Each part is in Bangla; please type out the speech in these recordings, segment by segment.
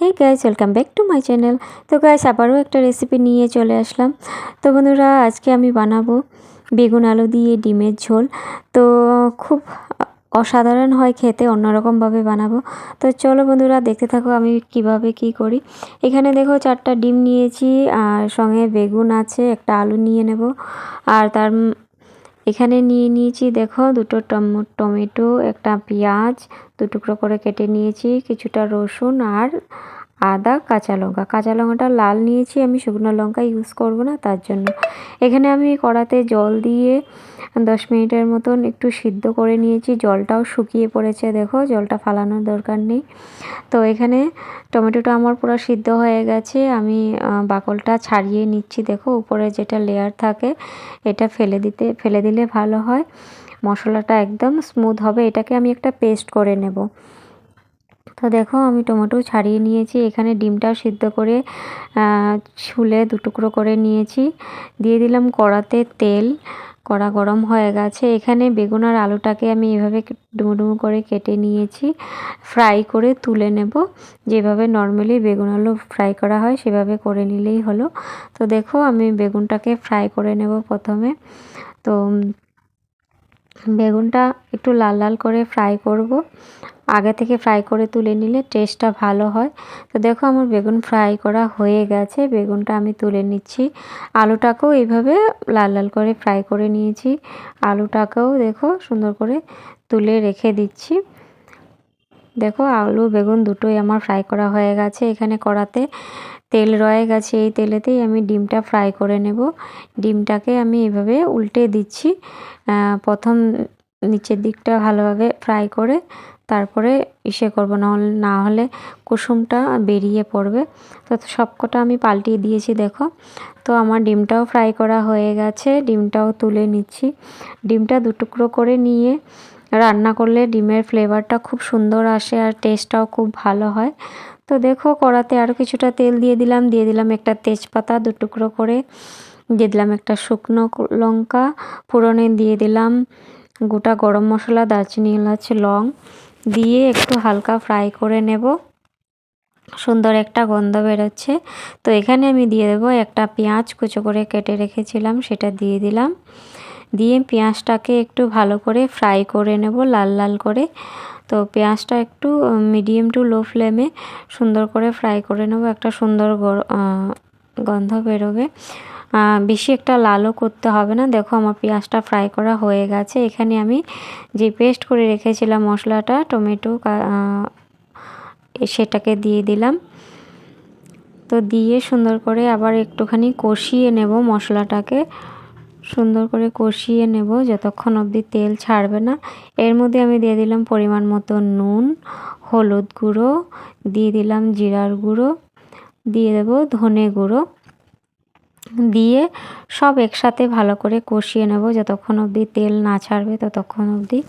Hey guys welcome back to my channel তো গাইস আবারও একটা রেসিপি নিয়ে চলে আসলাম। তো বন্ধুরা, আজকে আমি বানাবো বেগুন আলু দিয়ে ডিমের ঝোল। তো খুব অসাধারণ হয় খেতে অন্যরকমভাবে বানাবো। তো চলো বন্ধুরা, দেখতে থাকো আমি কীভাবে কি করি। এখানে দেখো চারটা ডিম নিয়েছি, আর সঙ্গে বেগুন আছে, একটা আলু নিয়ে নেব। আর তার এখানে নিয়ে নিয়েছি, দেখো, দুটো টমেটো, একটা পেঁয়াজ দু টুকরো করে কেটে নিয়েছি, কিছুটা রসুন আর আদা, কাঁচা লঙ্কা। কাঁচা লঙ্কাটা লাল নিয়েছি, আমি শুকনো লঙ্কা ইউজ করব না, তার জন্য। এখানে আমি কড়াতে জল দিয়ে দশ মিনিটের মতন একটু সিদ্ধ করে নিয়েছি। জলটাও শুকিয়ে পড়েছে, দেখো, জলটা ফালানোর দরকার নেই। তো এখানে টমেটোটা আমার পুরো সিদ্ধ হয়ে গেছে। আমি বাকলটা ছাড়িয়ে নিচ্ছি, দেখো, উপরে যেটা লেয়ার থাকে, এটা ফেলে দিতে, ফেলে দিলে ভালো হয়। মশলাটা একদম স্মুথ হবে। এটাকে আমি একটা পেস্ট করে নেব। তো দেখো, আমি টমেটো ছাড়িয়ে নিয়েছি। এখানে ডিমটাও সিদ্ধ করে ছুলে দুটুকরো করে নিয়েছি। দিয়ে দিলাম কড়াতে তেল। কড়া গরম হয়ে গেছে। এখানে বেগুন আর আলুটাকে আমি এভাবে ডুমো ডুমো করে কেটে নিয়েছি। ফ্রাই করে তুলে নেব। যেভাবে নর্মালি বেগুন আলু ফ্রাই করা হয়, সেভাবে করে নিলেই হলো। তো দেখো, আমি বেগুনটাকে ফ্রাই করে নেব প্রথমে। তো বেগুনটা একটু লাল লাল করে ফ্রাই করব। আগে থেকে ফ্রাই করে তুলে নিলে টেস্টটা ভালো হয়। তো দেখো আমার বেগুন ফ্রাই করা হয়ে গেছে। বেগুনটা আমি তুলে নিচ্ছি। আলুটাকেও এইভাবে লাল লাল করে ফ্রাই করে নিয়েছি। আলুটাকেও দেখো সুন্দর করে তুলে রেখে দিচ্ছি। দেখো আলু, বেগুন দুটোই আমার ফ্রাই করা হয়ে গেছে। এখানে কড়াতে তেল রয়ে গেছে। এই তেলেতেই আমি ডিমটা ফ্রাই করে নেব। ডিমটাকে আমি এভাবে উল্টে দিচ্ছি। প্রথম নিচের দিকটা ভালোভাবে ফ্রাই করে তারপরে ইসে করব, নাহলে, না হলে কুসুমটা বেরিয়ে পড়বে। তো সবকটা আমি পাল্টিয়ে দিয়েছি, দেখো। তো আমার ডিমটাও ফ্রাই করা হয়ে গেছে, ডিমটাও তুলে নিচ্ছি। ডিমটা দুটুকরো করে নিয়ে রান্না করলে ডিমের ফ্লেভারটা খুব সুন্দর আসে আর টেস্টটাও খুব ভালো হয়। তো দেখো, কড়াতে আরও কিছুটা তেল দিয়ে দিলাম দিয়ে দিলাম একটা তেজপাতা দুটুকরো করে, দিয়ে দিলাম একটা শুকনো লঙ্কা, ফোড়নে দিয়ে দিলাম গোটা গরম মশলা, দারচিনি, এলাচ, লং। দিয়ে একটু হালকা ফ্রাই করে নেব। সুন্দর একটা গন্ধ বেরোচ্ছে। তো এখানে আমি দিয়ে দেবো একটা পেঁয়াজ, কুচো করে কেটে রেখেছিলাম, সেটা দিয়ে দিলাম। দিয়ে পেঁয়াজটাকে একটু ভালো করে ফ্রাই করে নেব লাল লাল করে। তো পেঁয়াজটা একটু মিডিয়াম টু লো ফ্লেমে সুন্দর করে ফ্রাই করে নেব। একটা সুন্দর গন্ধ বেরোবে। বেশি একটা লালও করতে হবে না। দেখো আমার পেঁয়াজটা ফ্রাই করা হয়ে গেছে। এখানে আমি যে পেস্ট করে রেখেছিলাম মশলাটা, টমেটো সেটাকে দিয়ে দিলাম। তো দিয়ে সুন্দর করে আবার একটুখানি কষিয়ে নেব মশলাটাকে। সুন্দর করে কষিয়ে নেব, যতক্ষণ অবধি তেল ছাড়বে না। এর মধ্যে আমি দিয়ে দিলাম পরিমাণ মতো নুন, হলুদ গুঁড়ো, দিয়ে দিলাম জিরার গুঁড়ো। দিয়ে দেবো ধনে গুঁড়ো। দিয়ে সব একসাথে ভালো করে কষিয়ে নেব। যতক্ষণ অবধি তেল না ছাড়বে, ততক্ষণ অবধি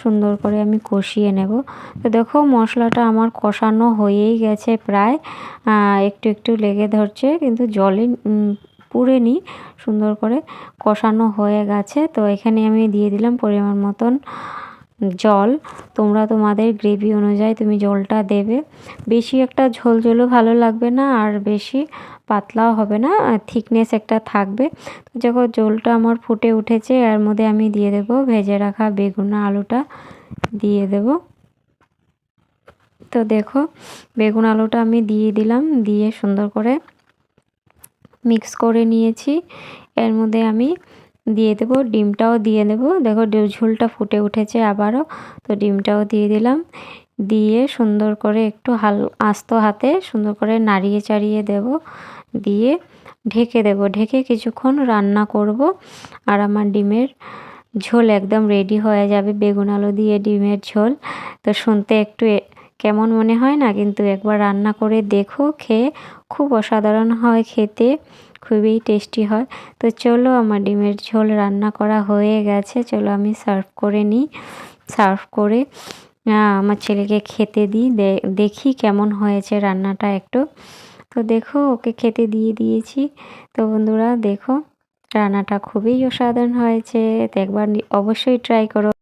সুন্দর করে আমি কষিয়ে নেব। তো দেখো মশলাটা আমার কষানো হয়েই গেছে প্রায়। একটু একটু লেগে ধরছে, কিন্তু জলে পুড়ে নিই সুন্দর করে কষানো হয়ে গেছে। তো এখানে আমি দিয়ে দিলাম পরিমাণ মতন জল, তোমরা তোমাদের গ্রেভি অনুযায়ী তুমি জলটা দেবে। বেশি একটা ঝোল ঝোলও ভালো লাগবে না, আর বেশি পাতলাও হবে না থিকনেস একটা থাকবে। যখন জলটা আমার ফুটে উঠেছে, এর মধ্যে আমি দিয়ে দেব ভেজে রাখা বেগুন আলুটা, দিয়ে দেব। তো দেখো, বেগুন আলুটা আমি দিয়ে দিলাম, দিয়ে সুন্দর করে মিক্স করে নিয়েছি। এর মধ্যে আমি দিয়ে দেব, ডিমটাও দিয়ে দেব। দেখো ঝোলটা ফুটে উঠেছে আবারও, তো ডিমটাও দিয়ে দিলাম। দিয়ে সুন্দর করে একটু হাল আস্ত হাতে সুন্দর করে নাড়িয়ে চাড়িয়ে দেব। দিয়ে ঢেকে দেব, ঢেকে কিছুক্ষণ রান্না করব। আর আমার ডিমের ঝোল একদম রেডি হয়ে যাবে, বেগুন আলু দিয়ে ডিমের ঝোল। তো শুনতে একটু কেমন মনে হয় না? কিন্তু একবার রান্না করে দেখো, খেয়ে খুব অসাধারণ হয় খেতে। খুবই টেস্টি হয়। তো চলো আমার ডিমের ঝোল রান্না করা হয়ে গেছে। চলো আমি সার্ভ করে নিই। সার্ভ করে আমার ছেলেকে খেতে দিই। দেখি কেমন হয়েছে রান্নাটা একটু। তো দেখো, ওকে খেতে দিয়ে দিয়েছি। তো বন্ধুরা, দেখো, রান্নাটা খুবই অসাধারণ হয়েছে। তো একবার অবশ্যই ট্রাই করো।